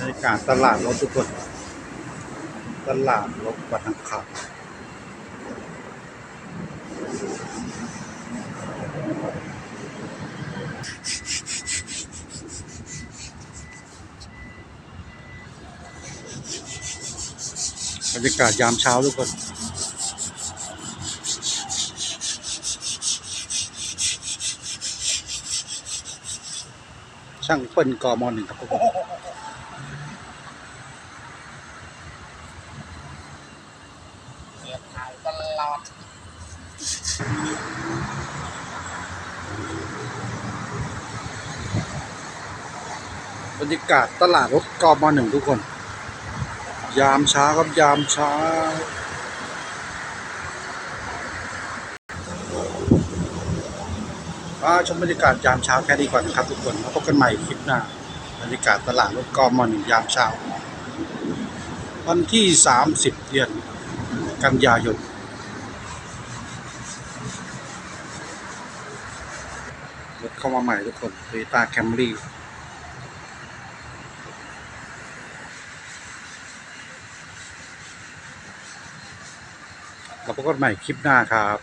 รรยากาศตลาดรถทุกคน ตลาดรถวันอังคารบรรยากาศยามเช้าทุกคนช่างเปิ้ลกมอหนึ่งครับทุกคน เสียบขายตลอดบรรยากาศตลาดรถกมหนึ่งทุกคน ยามเช้าครับยามเช้ามาชมบรรยากาศยามเช้าแค่นี้ก่อนนะครับทุกคนแล้วพบกันใหม่คลิปหน้าบรรยากาศตลาดรถกมหนึ่งยามเช้า วันที่ 30 เดือน กันยายนรถเข้ามาใหม่ทุกคน Toyota Camry แล้วพบกันใหม่คลิปหน้าครับ